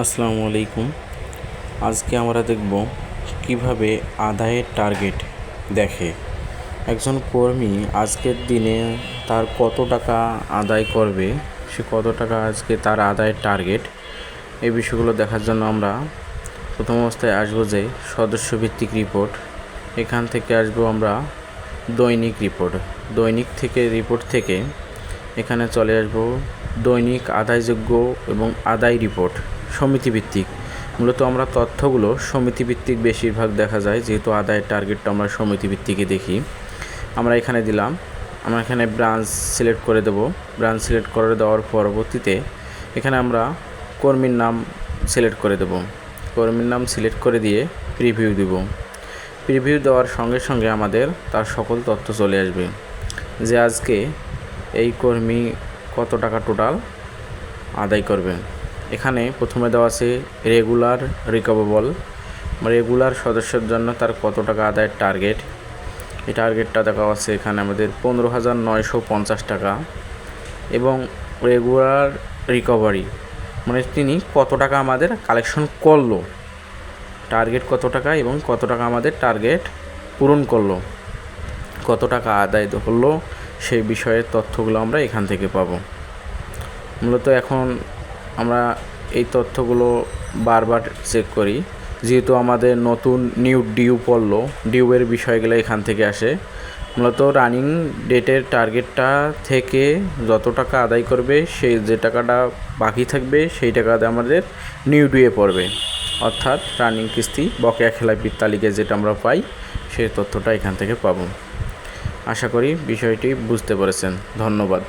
আসসালামু আলাইকুম। আজকে আমরা দেখব কীভাবে আদায়ের টার্গেট দেখে। একজন কর্মী আজকের দিনে তার কত টাকা আদায় করবে, সে কত টাকা আজকে তার আদায়ের টার্গেট, এই বিষয়গুলো দেখার জন্য আমরা প্রথম অবস্থায় আসব যে সদস্যভিত্তিক রিপোর্ট। এখান থেকে আসব আমরা দৈনিক রিপোর্ট। দৈনিক থেকে, রিপোর্ট থেকে এখানে চলে আসব দৈনিক আদায়যোগ্য এবং আদায় রিপোর্ট। সমিতিভিত্তিক। মূলত আমরা তথ্যগুলো সমিতিভিত্তিক বেশিরভাগ দেখা যায়, যেহেতু আদায়ের টার্গেটটা আমরা সমিতিভিত্তিকই দেখি। আমরা এখানে দিলাম, আমরা এখানে ব্রাঞ্চ সিলেক্ট করে দেব। ব্রাঞ্চ সিলেক্ট করে দেওয়ার পরবর্তীতে এখানে আমরা কর্মীর নাম সিলেক্ট করে দেব। কর্মীর নাম সিলেক্ট করে দিয়ে প্রিভিউ দিব। প্রিভিউ দেওয়ার সঙ্গে সঙ্গে আমাদের তার সকল তথ্য চলে আসবে, যে আজকে এই কর্মী কত টাকা টোটাল আদায় করবেন এখানে প্রথমে দেওয়া আছে রেগুলার রিকভারেবল রেগুলার সদস্যের জন্য তার কত টাকা আদায়ের টার্গেট এই টার্গেটটা দেখা আছে এখানে আমাদের পনেরো হাজার নয়শো পঞ্চাশ টাকা। এবং রেগুলার রিকভারি মানে তিনি কত টাকা আমাদের কালেকশন করল? টার্গেট কত টাকা এবং কত টাকা আমাদের টার্গেট পূরণ করল? কত টাকা আদায় হলো? সেই বিষয়ের তথ্যগুলো আমরা এখান থেকে পাবো। মূলত এখন আমরা এই তথ্যগুলো বারবার চেক করি। যেহেতু আমাদের নতুন নিউ ডিউ পড়ল ডিউয়ের বিষয়গুলো এখান থেকে আসে। মূলত রানিং ডেটের টার্গেটটা থেকে যত টাকা আদায় করবে, সেই যে টাকাটা বাকি থাকবে, সেই টাকাতে আমাদের নিউ ডিউয়ে পড়বে। অর্থাৎ রানিং কিস্তি, বকেয়া খেলাপির তালিকায় যেটা আমরা পাই, সেই তথ্যটা এখান থেকে পাবো। আশা করি বিষয়টি বুঝতে পেরেছেন। ধন্যবাদ।